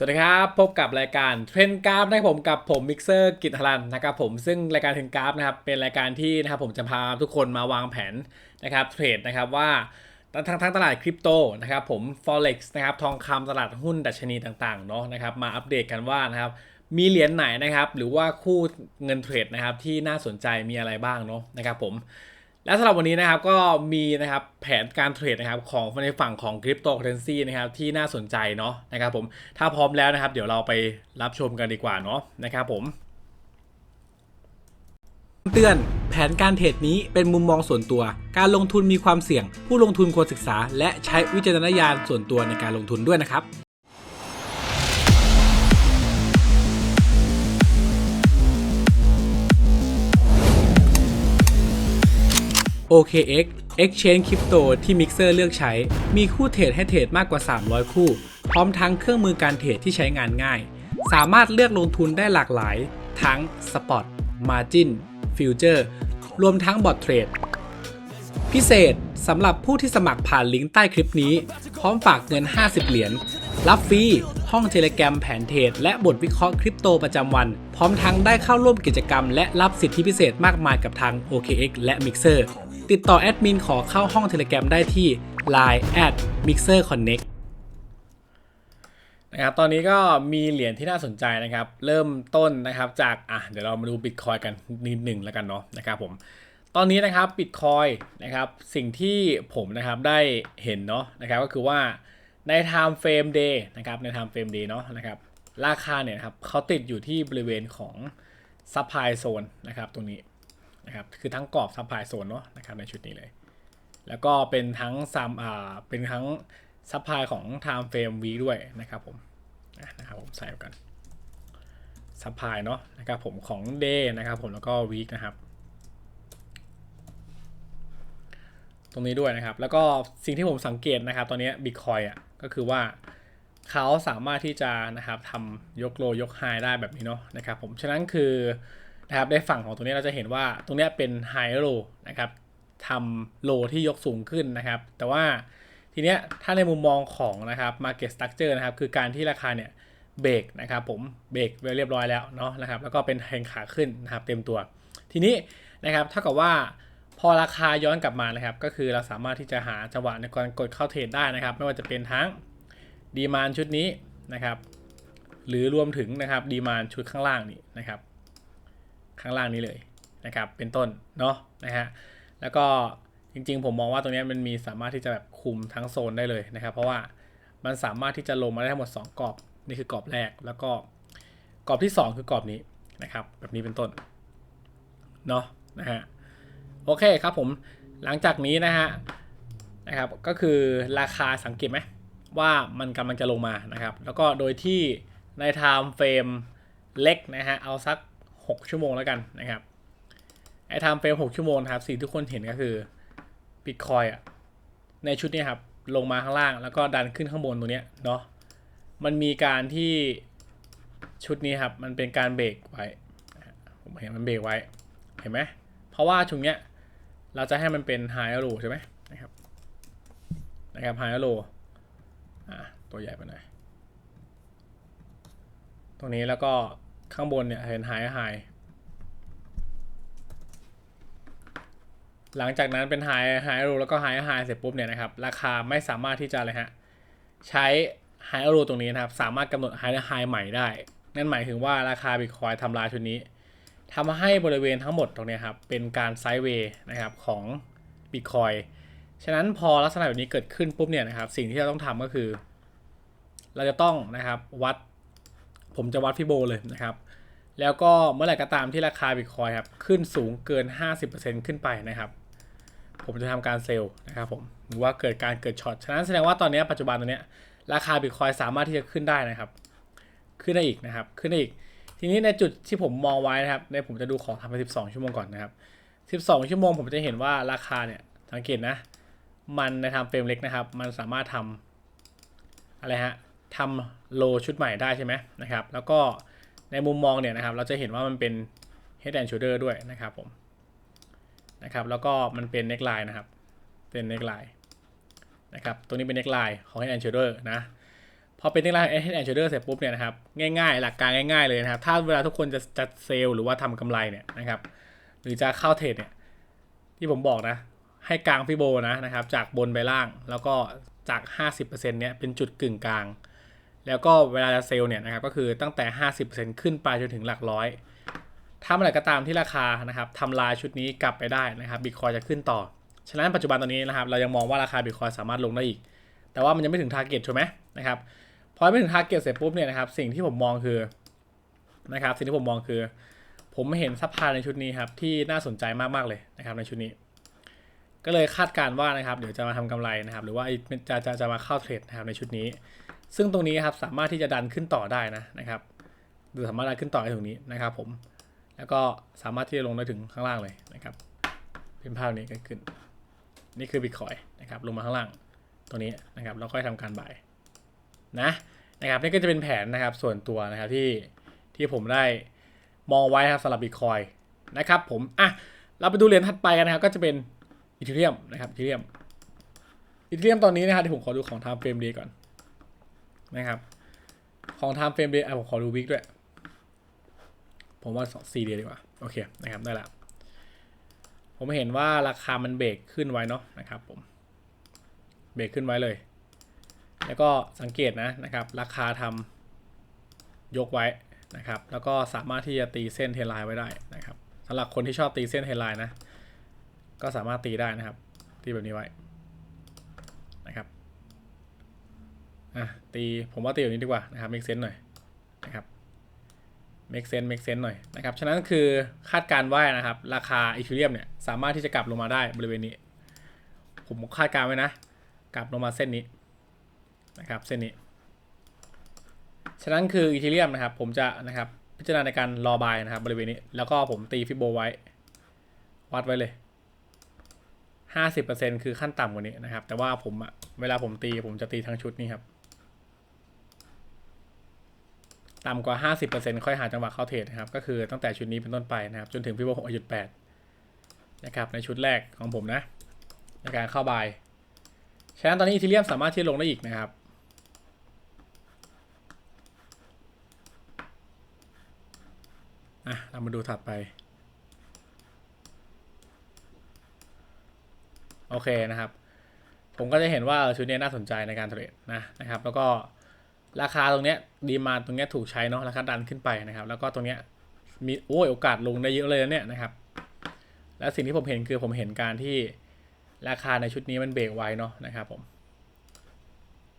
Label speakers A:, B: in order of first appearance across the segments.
A: สวัสดีครับ พบกับรายการเทรนกราฟนะครับผมกับผมมิกเซอร์กิตลันนะครับผมซึ่งรายการเทรนกราฟนะครับเป็นรายการที่นะครับผมจะพาทุกคนมาวางแผนนะครับเทรดนะครับว่าทั้งทั้งตลาดคริปโตนะครับผม forex นะครับทองคำตลาดหุ้นดัชนีต่างๆเนาะนะครับมาอัปเดตกันว่านะครับมีเหรียญไหนนะครับหรือว่าคู่เงินเทรดนะครับที่น่าสนใจมีอะไรบ้างเนาะนะครับผม และสำหรับวันนี้นะครับก็มีนะครับแผนการเทรดนะครับของในฝั่งของคริปโตเคอเรนซีนะครับที่น่าสนใจเนาะนะครับผมถ้าพร้อมแล้วนะครับ เดี๋ยวเราไปรับชมกันดีกว่าเนาะนะครับผมเตือน แผนการเทรดนี้เป็นมุมมองส่วนตัว การลงทุนมีความเสี่ยง ผู้ลงทุนควรศึกษา และใช้วิจารณญาณส่วนตัวในการลงทุนด้วยนะครับ OKX Exchange Crypto ที่ Mixer เลือกใช้ มีคู่เทรดให้เทรดมากกว่า 300 คู่ พร้อมทั้งเครื่องมือการเทรดที่ใช้งานง่าย สามารถเลือกลงทุนได้หลากหลาย ทั้ง Spot Margin Future รวมทั้งบอทเทรด พิเศษสำหรับผู้ที่สมัครผ่านลิงก์ใต้คลิปนี้ พร้อมฝากเงิน 50 เหรียญ รับฟรี ห้องเทเลแกรมแผนเทรดและบทวิเคราะห์คริปโตประจำวัน พร้อมทั้งได้เข้าร่วมกิจกรรม และรับสิทธิพิเศษมากมายกับทาง OKX และ Mixer ติดต่อแอดมินขอเข้าห้องเทเลแกรมได้ที่ Line at Mixer Connect นะครับตอนนี้ก็มีเหรียญที่น่าสนใจนะครับ เริ่มต้นนะครับจากอะเดี๋ยวเรามาดูบิตคอยกันนิดหนึ่งแล้วกันเนาะนะครับผมตอนนี้นะครับบิตคอยนะครับสิ่งที่ผมนะครับได้เห็นเนาะนะครับก็คือว่าใน time frame day นะครับใน time frame day เนาะนะครับราคาเนี่ยนะครับเขาติดอยู่ที่บริเวณของ supply zone นะครับตรงนี้ นะครับคือทั้งกรอบ supply zone เนาะนะครับในชุดนี้เลย แล้วก็เป็นทั้งซัมอ่าเป็นทั้ง supply ของ time frame week ด้วยนะครับผมนะครับผมใส่ไว้กัน supply เนาะนะครับผมของ day นะครับผมแล้วก็ week นะครับตรงนี้ด้วยนะครับ แล้วก็สิ่งที่ผมสังเกตนะครับ ตอนนี้บิตคอยอะก็คือว่าเขาสามารถที่จะนะครับทำยกโลยกไฮได้แบบนี้เนาะนะครับผมฉะนั้นคือ นะครับในฝั่งของตรงนี้เราจะเห็นว่าตรงนี้เป็นไฮโลนะครับทำโลที่ยกสูงขึ้นนะครับ แต่ว่าทีเนี้ยถ้าในมุมมองของนะครับ market structure นะครับ คือการที่ราคาเนี่ยเบรกนะครับผมเบรกไว้เรียบร้อยแล้วเนาะนะครับแล้วก็เป็นแทงขาขึ้นนะครับเต็มตัว ทีนี้นะครับเท่ากับว่าพอราคาย้อนกลับมานะครับ ก็คือเราสามารถที่จะหาจังหวะในการกดเข้าเทรดได้นะครับ ไม่ว่าจะเป็นทั้งดีมานชุดนี้นะครับ หรือรวมถึงนะครับดีมานชุดข้างล่างนี้นะครับ ข้างล่างนี้เลยนะครับ เป็นต้นเนาะนะฮะแล้วก็จริงๆ ผมมองว่าตรงนี้มันมีสามารถที่จะแบบคุมทั้งโซนได้เลยนะครับ เพราะว่ามันสามารถที่จะลงมาได้ทั้งหมด 2กรอบนี่คือกรอบแรก แล้วก็กรอบที่ 2 คือกรอบนี้นะครับ แบบนี้เป็นต้นเนาะนะฮะโอเคครับผมหลังจากนี้นะฮะนะครับก็คือราคาสังเกตไหมว่ามันกำลังจะลงมานะครับ แล้วก็โดยที่ใน time frame เล็กนะฮะเอาสัก 6 ชั่วโมงแล้วกันนะครับไอ้ time frame 6ชั่วโมงครับสิ่งที่ทุกคนเห็นก็คือ Bitcoin อะในชุดนี้ครับลงมาข้างล่างแล้วก็ดันขึ้นข้างบนตรงเนี้ยเนาะมันมีการที่ชุดนี้ครับมันเป็นการเบรกไว้ผมเห็นมันเบรกไว้เห็นไหมเพราะว่าชุดเนี้ยเราจะให้มันเป็น high low ใช่ไหมนะครับนะครับ high low อ่าตัวใหญ่ไปหน่อยตรงนี้แล้วก็ ข้างบนเนี่ยเห็น high high หลังจากนั้นเป็น high high low แล้วก็ high high เสร็จปุ๊บเนี่ยนะครับ ราคาไม่สามารถที่จะอะไรฮะใช้ high low ตรงนี้นะครับ สามารถกำหนด high high ใหม่ได้ นั่นหมายถึงว่าราคา Bitcoin ทำลายชุดนี้ทำให้บริเวณทั้งหมดตรงนี้ครับเป็นการไซด์เวย์นะครับของ Bitcoin ฉะนั้นพอลักษณะแบบนี้เกิดขึ้นปุ๊บเนี่ยนะครับสิ่งที่เราต้องทำก็คือ เราจะต้องนะครับวัด ผมจะวัดฟิโบเลยนะครับ แล้วก็เมื่อไหร่ก็ตามที่ราคา Bitcoin ครับขึ้นสูงเกิน 50%ขึ้นไปนะครับ ผมจะทำการเซลล์นะครับผมหรือว่าเกิดการเกิดช็อตฉะนั้นแสดงว่าตอนนี้ปัจจุบันตอนนี้ราคา Bitcoin สามารถที่จะขึ้นได้นะครับ ขึ้นได้อีกนะครับ ขึ้นได้อีก ทีนี้ในจุดที่ผมมองไว้นะครับในผมจะดูของทำไป 12 ชั่วโมงก่อนนะครับ 12 ชั่วโมงผมจะเห็นว่าราคาเนี่ยสังเกตนะ มันในทำเฟรมเล็กนะครับ มันสามารถทำอะไรฮะ ทำโลชุดใหม่ได้ใช่ไหมนะครับ แล้วก็ในมุมมองเนี่ยนะครับ เราจะเห็นว่ามันเป็น head and shoulder ด้วยนะครับผมนะครับ แล้วก็มันเป็น neckline นะครับ เป็น neckline นะครับตัวนี้เป็น neckline ของ head and shoulder นะพอเป็นที่ร้าน Head and Shoulder เสร็จปุ๊บเนี่ยนะครับง่ายๆ หลักการง่ายๆเลยนะครับ ถ้าเวลาทุกคนจะจะเซลล์หรือว่าทำกำไรเนี่ยนะครับหรือจะเข้าเทรดเนี่ยที่ผมบอกนะ ให้กลางฟิโบนะนะครับจากบนไปล่างแล้วก็จาก 50%เนี่ยเป็นจุดกึ่งกลาง แล้วก็เวลาจะเซลล์เนี่ยนะครับก็คือตั้งแต่ 50%ขึ้นไปจนถึงหลักร้อยถ้าเมื่อไหร่ก็ตามที่ราคานะครับทำลายชุดนี้กลับไปได้นะครับบิตคอยจะขึ้นต่อ ฉะนั้นปัจจุบันตอนนี้นะครับเรายังมองว่าราคาบิตคอยสามารถลงได้อีก แต่ว่ามันยังไม่ถึงทาร์เก็ตใช่ไหมนะครับพอไม่ถึงทาร์เก็ตเสร็จปุ๊บเนี่ยนะครับสิ่งที่ผมมองคือนะครับสิ่งที่ผมมองคือ ผมเห็นซัพพลายในชุดนี้ครับที่น่าสนใจมากๆเลยนะครับในชุดนี้ ก็เลยคาดการณ์ว่านะครับเดี๋ยวจะมาทำกำไรนะครับหรือว่าจะจะจะมาเข้าเทรดนะครับในชุดนี้ ซึ่งตรงนี้ครับสามารถที่จะดันขึ้นต่อได้นะนะครับหรือสามารถดันขึ้นต่อได้ตรงนี้นะครับ ผม แล้วก็สามารถที่จะลงได้ถึงข้างล่างเลยนะครับ เป็นภาพนี้เกิดขึ้น นี่คือบิตคอยนะครับลงมาข้างล่างตัวนี้นะครับแล้วก็ทำการบ่ายนะนะครับนี่ก็จะเป็นแผนนะครับส่วนตัวนะครับที่ที่ผมได้มองไว้ครับสำหรับบิตคอยนะครับผมอะเราไปดูเหรียญถัดไปกันนะครับก็จะเป็นอีเทเรียมนะครับอีเทเรียมอีเทเรียมตอนนี้นะครับที่ผมขอดูของ time frame day ก่อน นะครับของ time frame day ผมขอดูวิกด้วย ผมว่าสี่เดียดีกว่า โอเคนะครับได้ละผมเห็นว่าราคามันเบรกขึ้นไว้เนาะนะครับผมเบรกขึ้นไว้เลย แล้วก็สังเกตนะนะครับ ราคาทำยกไว้นะครับ แล้วก็สามารถที่จะตีเส้นเทไลน์ไว้ได้นะครับสำหรับคนที่ชอบตีเส้นเทไลน์นะ ก็สามารถตีได้นะครับ ตีแบบนี้ไว้นะครับ อะตีผมว่าตีแบบนี้ดีกว่านะครับ make sense หน่อยนะครับ make sense make sense หน่อยนะครับฉะนั้นคือคาดการว่านะครับ ราคาอีเทเรียมเนี่ยสามารถที่จะกลับลงมาได้บริเวณนี้ ผมคาดการไว้นะ กลับลงมาเส้นนี้นะครับเส้นนี้ ฉะนั้นคืออีเทเรียมนะครับ ผมจะนะครับพิจารณาในการรอบายนะครับ บริเวณนี้ แล้วก็ผมตีฟิโบไว้ วัดไว้เลย 50%คือขั้นต่ำกว่านี้นะครับ แต่ว่าผมอะเวลาผมตีผมจะตีทั้งชุดนี้ครับ ต่ำกว่า 50%ค่อยหาจังหวะเข้าเทรดนะครับ ก็คือตั้งแต่ชุดนี้เป็นต้นไปนะครับ จนถึงพิโบ6.8นะครับ ในชุดแรกของผมนะ ในการเข้าบายฉะนั้นตอนนี้อีเทเรียมสามารถที่ลงได้อีกนะครับอะเรามาดูถัดไป โอเคนะครับ ผมก็จะเห็นว่าชุดนี้น่าสนใจในการเทรดนะนะครับ แล้วก็ ราคาตรงเนี้ยดีมาตรงเนี้ยถูกใช้เนาะราคาดันขึ้นไปนะครับ แล้วก็ตรงเนี้ยมีโอ้ยโอกาสลงได้เยอะเลยเนี่ยนะครับ และสิ่งที่ผมเห็นคือผมเห็นการที่ราคาในชุดนี้มันเบรกไว้เนาะนะครับผม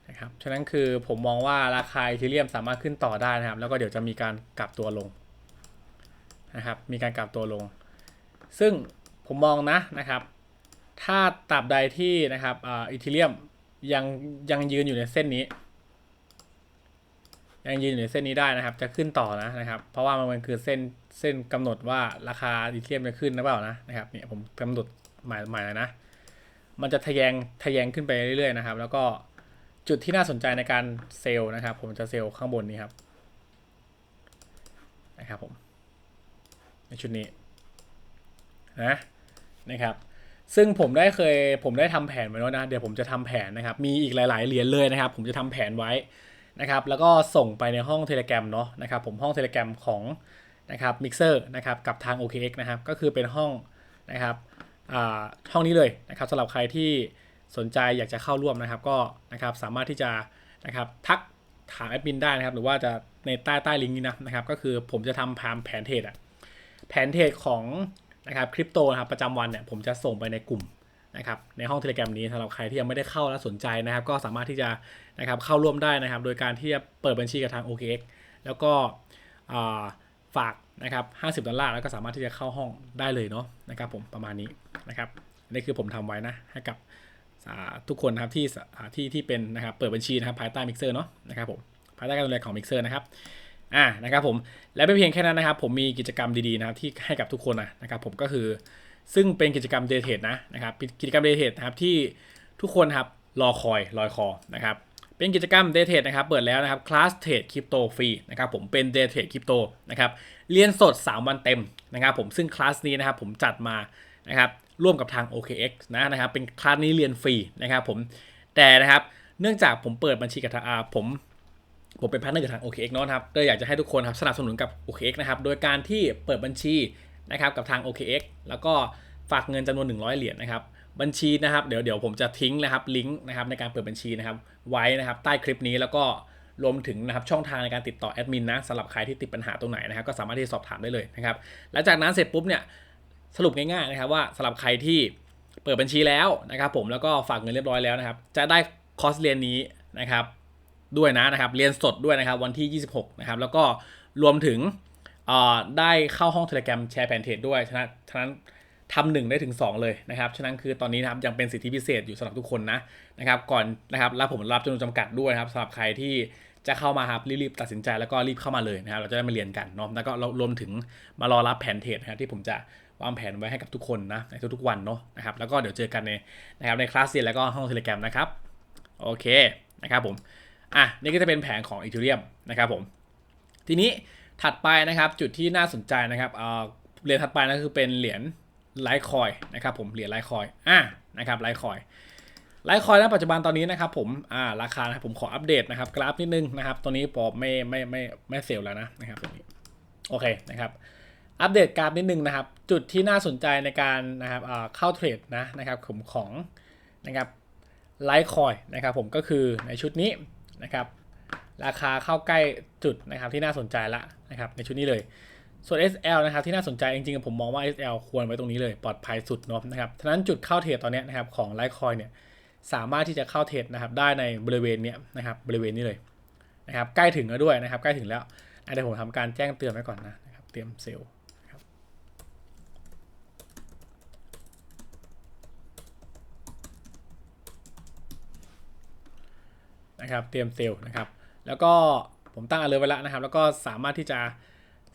A: นะครับฉะนั้นคือผมมองว่าราคาอีเทเรียมสามารถขึ้นต่อได้นะครับ แล้วก็เดี๋ยวจะมีการกลับตัวลงนะครับ มีการกลับตัวลง ซึ่งผมมองนะนะครับ ถ้าตราบใดที่นะครับอีเทเรียมยังยังยืนอยู่ในเส้นนี้ ยังยืนอยู่ในเส้นนี้ได้นะครับ จะขึ้นต่อนะนะครับ เพราะว่ามันคือเส้นเส้นกำหนดว่าราคาอีเทียมจะขึ้นหรือเปล่านะนะครับเนี่ยผมกำหนดหมายหมายนะ มันจะทะแยงทะแยงขึ้นไปเรื่อยๆนะครับ แล้วก็จุดที่น่าสนใจในการเซลล์นะครับ ผมจะเซลล์ข้างบนนี้ครับนะครับผมในชุดนี้นะนะครับซึ่งผมได้เคยผมได้ทำแผนไว้แล้วนะ เดี๋ยวผมจะทำแผนนะครับ มีอีกหลาย ๆ เหรียญเลยนะครับ ผมจะทำแผนไว้ นะครับแล้วก็ส่งไปในห้องเทเล gram เนาะนะครับผมห้องเทเล gram ของนะครับมิกเซอร์นะครับกับทาง OKX นะครับก็คือเป็นห้องนะครับห้องนี้เลยนะครับสำหรับใครที่สนใจอยากจะเข้าร่วมนะครับก็นะครับสามารถที่จะนะครับทักถามแอดมินได้นะครับ หรือว่าจะในใต้ใต้ลิงก์นี้นะนะครับก็คือผมจะทำแผนแผนเทรดอะแผนเทรดของนะครับคริปโตนะครับประจำวันเนี่ยผมจะส่งไปในกลุ่ม นะครับในห้องเทเล gram นี้สำหรับใครที่ยังไม่ได้เข้าและสนใจนะครับ ก็สามารถที่จะนะครับเข้าร่วมได้นะครับ โดยการที่จะเปิดบัญชีกับทาง OKX แล้วก็ฝากนะครับ50 ดอลลาร์แล้วก็สามารถที่จะเข้าห้องได้เลยเนาะนะครับผมประมาณนี้นะครับนี่คือผมทำไว้นะให้กับทุกคนนะครับที่ที่ที่เป็นนะครับเปิดบัญชีนะครับภายใต้มิกเซอร์เนาะนะครับผมภายใต้การดูแลของมิกเซอร์นะครับอ่านะครับผมและไม่เพียงแค่นั้นนะครับ ผมมีกิจกรรมดีๆนะครับที่ให้กับทุกคนนะครับผมก็คือ ซึ่งเป็นกิจกรรมเดทเทดนะนะครับกิจกรรมเดทเทดนะครับที่ทุกคนครับรอคอยรอยคอนะครับเป็นกิจกรรมเดทเทดนะครับเปิดแล้วนะครับคลาสเทรดคริปโตฟรีนะครับผมเป็นเดทเทดคริปโตนะครับเรียนสด 3 วันเต็มนะครับผมซึ่งคลาสนี้นะครับผมจัดมานะครับร่วมกับทาง OKX นะนะครับเป็นคลาสนี้เรียนฟรีนะครับผมแต่นะครับเนื่องจากผมเปิดบัญชีกับทางอาผมผมเป็นพาร์ทเนอร์กับทาง OKX เนาะนะครับก็อยากจะให้ทุกคนครับสนับสนุนกับ OKX นะครับโดยการที่เปิดบัญชี นะครับกับทาง OKX แล้วก็ฝากเงินจำนวน 100 เหรียญนะครับบัญชีนะครับเดี๋ยวเดี๋ยวผมจะทิ้งนะครับลิงก์นะครับในการเปิดบัญชีนะครับไว้นะครับใต้คลิปนี้แล้วก็รวมถึงนะครับช่องทางในการติดต่อแอดมินนะสำหรับใครที่ติดปัญหาตรงไหนนะครับก็สามารถที่จะสอบถามได้เลยนะครับและจากนั้นเสร็จปุ๊บเนี่ยสรุปง่ายๆนะครับว่าสำหรับใครที่เปิดบัญชีแล้วนะครับผมแล้วก็ฝากเงินเรียบร้อยแล้วนะครับจะได้คอร์สเรียนนี้นะครับด้วยนะนะครับเรียนสดด้วยนะครับวันที่ 26นะครับแล้วก็รวมถึง ได้เข้าห้องเทเล gram แชร์แผนเทรดด้วยฉะนั้นฉะนั้นทำหนึ่งได้ถึง 2 เลยนะครับฉะนั้นคือตอนนี้นะครับยังเป็นสิทธิพิเศษอยู่สำหรับทุกคนนะนะครับก่อนนะครับแล้วผมรับจำนวนจำกัดด้วยนะครับสำหรับใครที่จะเข้ามาครับรีบๆตัดสินใจแล้วก็รีบเข้ามาเลยนะครับเราจะได้มาเรียนกันเนาะแล้วก็รวมถึงมารอรับแผนเทรดนะครับที่ผมจะวางแผนไว้ให้กับทุกคนนะในทุกๆวันเนาะนะครับแล้วก็เดี๋ยวเจอกันในนะครับในคลาสเรียนแล้วก็ห้องเทเล gram นะครับโอเคนะครับผมอะนี่ก็จะเป็นแผงของอีเทเรียมนะครับผมทีนี้ ถัดไปนะครับจุดที่น่าสนใจนะครับเอ่อเหรียญถัดไปนั่นคือเป็นเหรียญไลท์คอยนะครับผมเหรียญไลท์คอยอะนะครับไลท์คอยไลท์คอยณปัจจุบันตอนนี้นะครับผมอ่าราคานะครับผมขออัปเดตนะครับกราฟนิดนึงนะครับตอนนี้ปอไม่ไม่ไม่ไม่เซลแล้วนะนะครับตรงนี้โอเคนะครับอัปเดตกราฟนิดนึงนะครับ จุดที่น่าสนใจในการนะครับเข้าเทรดนะนะครับผมของนะครับไลท์คอยนะครับผมก็คือในชุดนี้นะครับ ราคาเข้าใกล้จุดนะครับที่น่าสนใจละนะครับในชุดนี้เลย ส่วน SL นะครับที่น่าสนใจจริงๆผมมองว่า SL ควรไว้ตรงนี้เลยปลอดภัยสุดเนาะนะครับฉะนั้นจุดเข้าเทรดตอนนี้นะครับของ Litecoin เนี่ยสามารถที่จะเข้าเทรดนะครับได้ในบริเวณเนี้ยนะครับบริเวณนี้เลยนะครับใกล้ถึงแล้วด้วยนะครับใกล้ถึงแล้วเดี๋ยวผมทำการแจ้งเตือนไว้ก่อนนะนะครับเตรียมเซลล์นะครับนะครับเตรียมเซลล์นะครับ แล้วก็ผมตั้งอเลอร์ไว้แล้วนะครับ แล้วก็สามารถที่จะ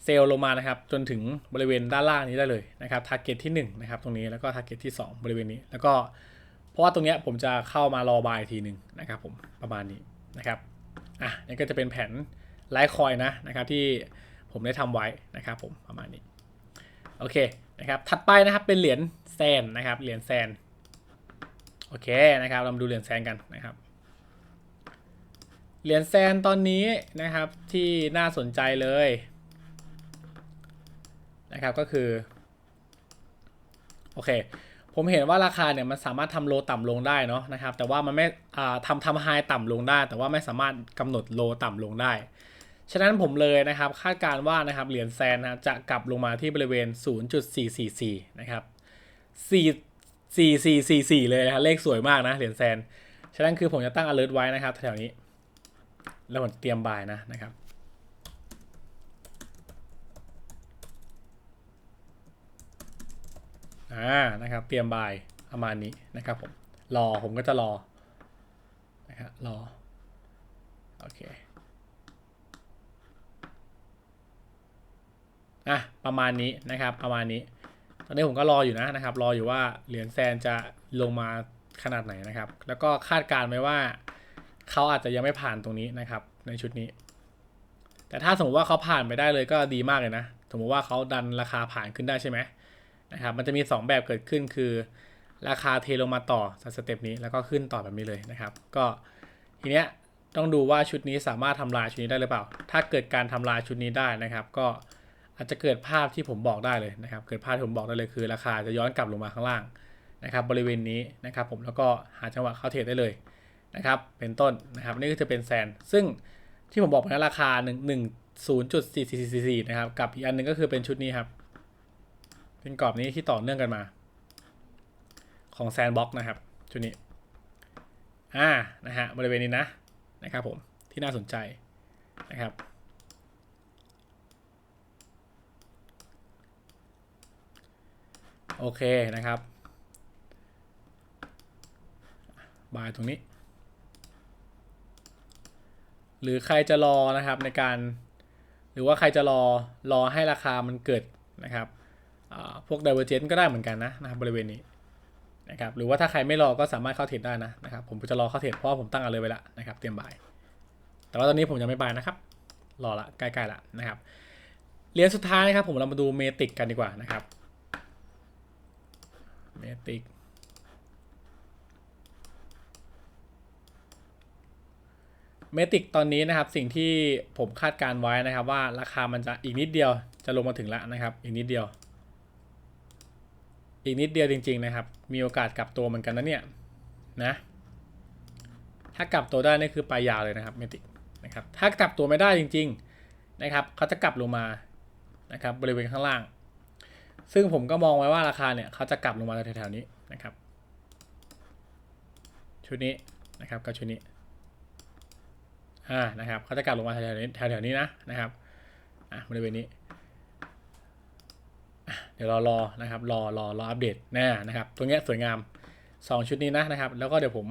A: เซลล์ลงมานะครับ จนถึงบริเวณด้านล่างนี้ได้เลยนะครับทาร์เก็ตที่1นะครับตรงนี้แล้วก็ทาร์เก็ตที่ 2 บริเวณนี้ แล้วก็เพราะว่าตรงนี้ผมจะเข้ามารอบายทีหนึ่งนะครับผมประมาณนี้นะครับอะนี่ก็จะเป็นแผนไลท์คอยนะนะครับที่ผมได้ทำไว้นะครับผมประมาณนี้โอเคนะครับถัดไปนะครับเป็นเหรียญแซนนะครับเหรียญแซนโอเคนะครับเรามาดูเหรียญแซนกันนะครับ เหรียญแซนตอนนี้นะครับที่น่าสนใจเลยนะครับก็คือโอเคผมเห็นว่าราคาเนี่ยมันสามารถทำโลต่ำลงได้เนาะนะครับแต่ว่ามันไม่ทำทำไฮต่ำลงได้ แต่ว่าไม่สามารถกำหนดโลต่ำลงได้ ฉะนั้นผมเลยนะครับคาดการณ์ว่านะครับเหรียญแซนนะจะกลับลงมาที่บริเวณ 0.444 นะครับ 4 4 4 4 4 เลยนะครับเลขสวยมากนะเหรียญแซน ฉะนั้นคือผมจะตั้ง alert ไว้นะครับแถวนี้ แล้วผมเตรียมบายนะนะครับ อ่า นะครับ เตรียมบายประมาณนี้นะครับผม รอ ผมก็จะรอ นะครับรอ โอเค อะ ประมาณนี้นะครับ ประมาณนี้ ตอนนี้ผมก็รออยู่นะนะครับ รออยู่ว่าเหรียญแซนจะลงมาขนาดไหนนะครับ แล้วก็คาดการณ์ไว้ว่า เขาอาจจะยังไม่ผ่านตรงนี้นะครับ ในชุดนี้ แต่ถ้าสมมติว่าเขาผ่านไปได้เลยก็ดีมากเลยนะ สมมติว่าเขาดันราคาผ่านขึ้นได้ใช่ไหมนะครับ มันจะมี 2 แบบเกิดขึ้นคือ ราคาเทลงมาต่อสเต็ปนี้แล้วก็ขึ้นต่อแบบนี้เลยนะครับ ก็ทีเนี้ยต้องดูว่าชุดนี้สามารถทำลายชุดนี้ได้หรือเปล่า ถ้าเกิดการทำลายชุดนี้ได้นะครับ ก็อาจจะเกิดภาพที่ผมบอกได้เลยนะครับ เกิดภาพที่ผมบอกได้เลยคือ ราคาจะย้อนกลับลงมาข้างล่างนะครับ บริเวณนี้นะครับ ผมแล้วก็หาจังหวะเข้าเทรดได้เลย นะครับ เป็นต้นนะครับ นี่ก็จะเป็นแซนซึ่งที่ผมบอกไปนะราคา1 1 0.4444นะครับ กับอีกอันหนึงก็คือเป็นชุดนี้ครับ เป็นกรอบนี้ที่ต่อเนื่องกันมา ของแซนบ็อกนะครับ ชุดนี้ อ่า นะฮะ บริเวณนี้นะ นะครับผม ที่น่าสนใจนะครับโอเคนะครับ บายตรงนี้ หรือใครจะรอนะครับในการ หรือว่าใครจะรอรอให้ราคามันเกิดนะครับพวก divergence ก็ได้เหมือนกันนะนะครับบริเวณนี้นะครับหรือว่าถ้าใครไม่รอก็สามารถเข้าเทรดได้นะนะครับผมจะรอเข้าเทรดเพราะว่าผมตั้งเอาเลยไว้แล้วนะครับเตรียมบาย แต่ว่าตอนนี้ผมยังไม่บายนะครับ รอละใกล้ๆละนะครับเหรียญสุดท้ายนะครับผมเรามาดูเมติกกันดีกว่านะครับเมติก เมติกตอนนี้นะครับสิ่งที่ผมคาดการไว้นะครับ ว่าราคามันจะอีกนิดเดียวจะลงมาถึงล้วนะครับ อีกนิดเดียว อีกนิดเดียวจริง ๆ นะครับ มีโอกาสกลับตัวเหมือนกันนะเนี่ยนะ ถ้ากลับตัวได้นี่คือไปยาวเลยนะครับเมติกนะครับถ้ากลับตัวไม่ได้จริง ๆนะครับเขาจะกลับลงมานะครับบริเวณข้างล่าง ซึ่งผมก็มองไว้ว่าราคาเนี่ยเขาจะกลับลงมาแถวๆนี้นะครับชุดนี้นะครับกับชุดนี้ อ่านะครับเขาจะกลับลงมาแถวๆนี้แถวๆนี้นะนะครับอะบริเวณนี้เดี๋ยวรอรอนะครับรอรอรออัปเดตแน่นะครับตรงเนี้ยสวยงาม 2 ชุดนี้นะนะครับ แล้วก็เดี๋ยวผม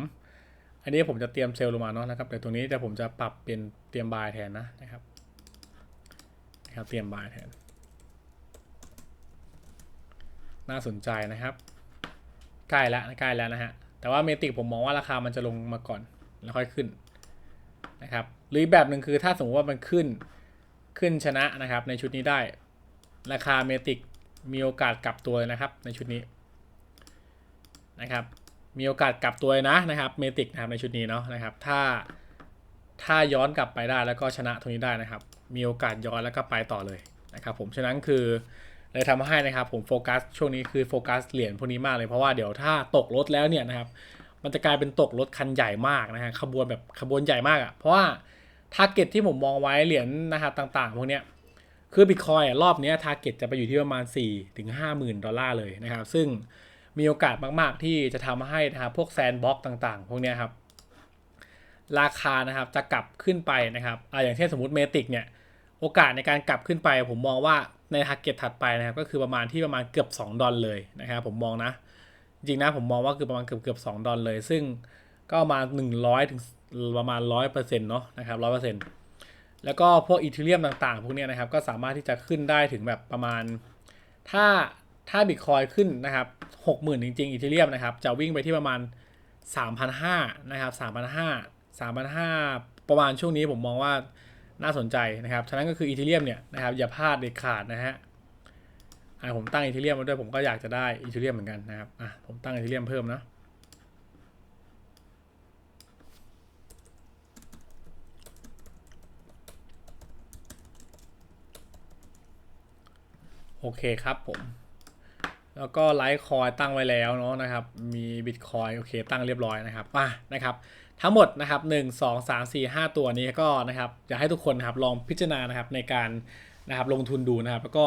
A: อันนี้ผมจะเตรียมเซลล์ลงมาเนาะนะครับแต่ตรงนี้เดี๋ยวผมจะปรับเป็นเตรียมบายแทนนะนะครับนะครับเตรียมบายแทน น่าสนใจนะครับใกล้แล้วใกล้แล้วนะฮะแต่ว่าเมติกผมมองว่าราคามันจะลงมาก่อนแล้วค่อยขึ้น นะครับหรืออีกแบบหนึ่งคือถ้าสมมติว่ามันขึ้นขึ้นชนะนะครับ ในชุดนี้ได้ ราคาเมติกมีโอกาสกลับตัวเลยนะครับ ในชุดนี้นะครับมีโอกาสกลับตัวนะนะครับเมติกนะครับในชุดนี้เนาะนะครับถ้าถ้าย้อนกลับไปได้แล้วก็ชนะตรงนี้ได้นะครับ มีโอกาสย้อนแล้วก็ไปต่อเลยนะครับผมฉะนั้นคือเลยทำให้นะครับผมโฟกัสช่วงนี้คือโฟกัสเหรียญพวกนี้มากเลยเพราะว่าเดี๋ยวถ้าตกรถแล้วเนี่ยนะครับ มันจะกลายเป็นตกรถคันใหญ่มากนะฮะขบวนแบบขบวนใหญ่มากอะ่ะเพราะว่าทาร์เก็ตที่ผมมองไว้เหรียญนะครับต่างๆพวกเนี้ยคือบิตคอยรอบนี้ทาร์เก็ตจะไปอยู่ที่ประมาณ 4 ถึง 5 0,000 ดอลลาร์เลยนะครับ ซึ่งมีโอกาสมากๆ ที่จะทำให้นะครับพวกแซนบ็อกต่างๆ พวกเนี้ยครับ ราคานะครับจะกลับขึ้นไปนะครับอ่าอย่างเช่นสมมติเมติกเนี่ยโอกาสในการกลับขึ้นไป ผมมองว่าในทาร์เก็ตถัดไปนะครับก็คือประมาณที่ประมาณเกือบ 2 ดอลเลยนะครับผมมองนะ จริงนะผมมองว่าคือประมาณเกือบเกือบสองดอลเลย ซึ่งก็ประมาณหนึ่งร้อยถึงประมาณร้อยเปอร์เซ็นต์เนาะนะครับร้อยเปอร์เซ็นต์แล้วก็พวกอีเทเรียมต่างๆ พวกนี้นะครับ ก็สามารถที่จะขึ้นได้ถึงแบบประมาณ ถ้าถ้าบิตคอยขึ้นนะครับหกหมื่นจริงๆอีเทเรียมนะครับ จะวิ่งไปที่ประมาณสามพันห้านะครับสามพันห้าสามพันห้าประมาณช่วงนี้ผมมองว่าน่าสนใจนะครับ ฉะนั้นก็คืออีเทเรียมเนี่ยนะครับอย่าพลาดเด็ดขาดนะฮะ อะผมตั้งอีเทเรียมมาด้วยผมก็อยากจะได้อีเทเรียมเหมือนกันนะครับอะผมตั้งอีเทเรียมเพิ่มนะโอเคครับผม แล้วก็ไลท์คอยตั้งไว้แล้วเนาะนะครับ มีบิตคอยโอเคตั้งเรียบร้อยนะครับมานะครับ ทั้งหมดนะครับ 1 2 3 4 5 ตัวนี้ก็นะครับอยากให้ทุกคนนะครับลองพิจารณานะครับในการ นะครับลงทุนดูนะครับแล้วก็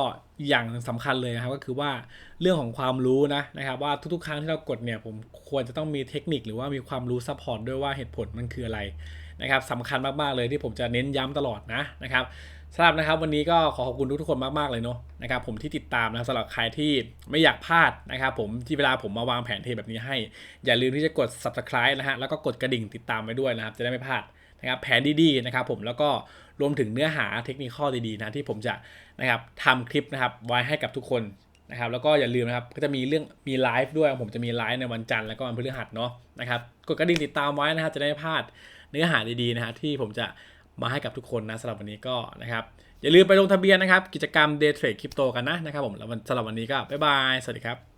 A: อย่างสำคัญเลยนะครับก็คือว่าเรื่องของความรู้นะนะครับว่าทุกๆ ครั้งที่เรากดเนี่ยผมควรจะต้องมีเทคนิคหรือว่ามีความรู้ซัพพอร์ตด้วยว่าเหตุผลมันคืออะไรนะครับสำคัญมากๆเลยที่ผมจะเน้นย้ำตลอดนะนะครับสำหรับนะครับวันนี้ก็ขอขอบคุณทุกๆคนมากๆเลยเนาะนะครับผมที่ติดตามนะสำหรับใครที่ไม่อยากพลาดนะครับผมที่เวลาผมมาวางแผนเทแบบนี้ให้ อย่าลืมที่จะกด subscribe นะฮะแล้วก็กดกระดิ่งติดตามไว้ด้วยนะครับจะได้ไม่พลาด นะครับแผนดีๆนะครับผมแล้วก็รวมถึงเนื้อหาเทคนิคข้อดีๆนะที่ผมจะนะครับทำคลิปนะครับไว้ให้กับทุกคนนะครับแล้วก็อย่าลืมนะครับก็จะมีเรื่องมีไลฟ์ด้วยผมจะมีไลฟ์ในวันจันทร์แล้วก็วันพฤหัสเนาะนะครับกดกระดิ่งติดตามไว้นะครับจะได้ไม่พลาดเนื้อหาดีๆนะฮะที่ผมจะมาให้กับทุกคนนะสำหรับวันนี้ก็นะครับอย่าลืมไปลงทะเบียนนะครับ กิจกรรม Day Trade Crypto กันนะนะครับผมแล้วสำหรับวันนี้ก็บ๊ายบาย สวัสดีครับ